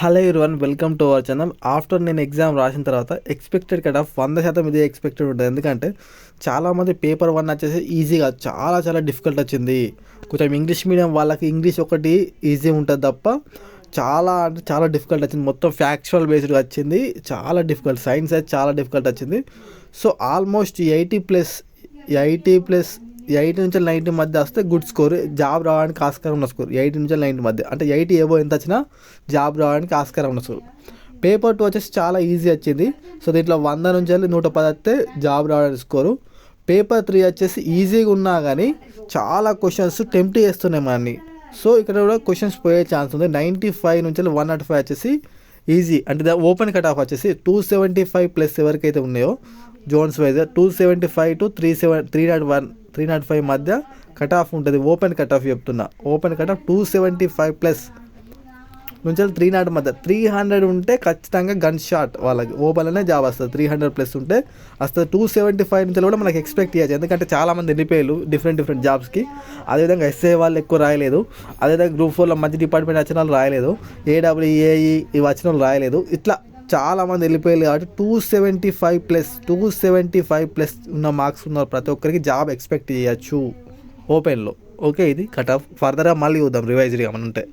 Hello one welcome to our channel. After నేను exam రాసిన తర్వాత ఎక్స్పెక్టెడ్ కట్ ఆఫ్ వంద శాతం ఇదే ఎక్స్పెక్టెడ్ ఉంటుంది. ఎందుకంటే చాలామంది పేపర్ వన్ వచ్చేసి ఈజీగా చాలా చాలా డిఫికల్ట్ వచ్చింది. కొంచెం ఇంగ్లీష్ మీడియం వాళ్ళకి ఇంగ్లీష్ ఒకటి ఈజీ ఉంటుంది తప్ప చాలా అంటే చాలా డిఫికల్ట్ వచ్చింది. మొత్తం ఫ్యాక్చువల్ బేస్డ్గా వచ్చింది. చాలా డిఫికల్ట్ సైన్స్ అయితే చాలా డిఫికల్ట్ వచ్చింది. So almost eighty plus eighty plus eight నుంచి నైన్టీ మధ్య వస్తే గుడ్ స్కోర్ జాబ్ రావడానికి ఆస్కారం ఉన్న స్కోర్. ఎయిట్ నుంచి నైన్టీ మధ్య. అంటే ఎయిటీ ఏవో ఎంత వచ్చినా జాబ్ రావడానికి ఆస్కారం ఉన్న స్కోర్. పేపర్ టూ వచ్చేసి చాలా ఈజీ వచ్చింది. సో దీంట్లో వంద నుంచి వెళ్ళి నూట పది వస్తే జాబ్ రావడానికి స్కోరు. పేపర్ త్రీ వచ్చేసి ఈజీగా ఉన్నా కానీ చాలా క్వశ్చన్స్ టెంప్ట్ చేస్తున్నాయి మనని సో ఇక్కడ కూడా క్వశ్చన్స్ పోయే ఛాన్స్ ఉంది. నైంటీ ఫైవ్ నుంచి వన్ నాట్ ఫైవ్ వచ్చేసి ఈజీ. అంటే ద ఓపెన్ కట్ ఆఫ్ వచ్చేసి టూ సెవెంటీ ఫైవ్ ప్లస్ ఎవరికైతే ఉన్నాయో zones wise two seventy five to three seven three nought one three nought five మధ్య కట్ ఆఫ్ ఉంటుంది. Open cut off చెప్తున్నా. Open cut off two seventy five plus నుంచి three not మధ్య. Three hundred ఉంటే ఖచ్చితంగా gun shot వాళ్ళకి. ఓపెన్లోనే job వస్తుంది. త్రీ హండ్రెడ్ ప్లస్ ఉంటే వస్తుంది. టూ సెవెంటీ ఫైవ్ నుంచి కూడా మనకి ఎక్స్పెక్ట్ చేయచ్చు. ఎందుకంటే చాలామంది వెళ్ళిపోయారు డిఫరెంట్ డిఫరెంట్ జాబ్స్కి అదేవిధంగా ఎస్ఏ వాళ్ళు ఎక్కువ రాయలేదు. అదేవిధంగా గ్రూప్ ఫోర్లో మంచి డిపార్ట్మెంట్ వచ్చిన వాళ్ళు రాయలేదు. ఏడబ్ల్యూఏఈ ఇవి వచ్చిన వాళ్ళు రాయలేదు. ఇట్లా చాలామంది వెళ్ళిపోయారు కాబట్టి two seventy five plus two seventy five plus ఉన్న మార్క్స్ ఉన్న ప్రతి ఒక్కరికి జాబ్ ఎక్స్పెక్ట్ చేయొచ్చు. ఓపెన్లో ఓకే ఇది కట్ ఆఫ్ ఫర్దర్గా మళ్ళీ చూద్దాం రివైజ్డ్గా మన ఉంటే.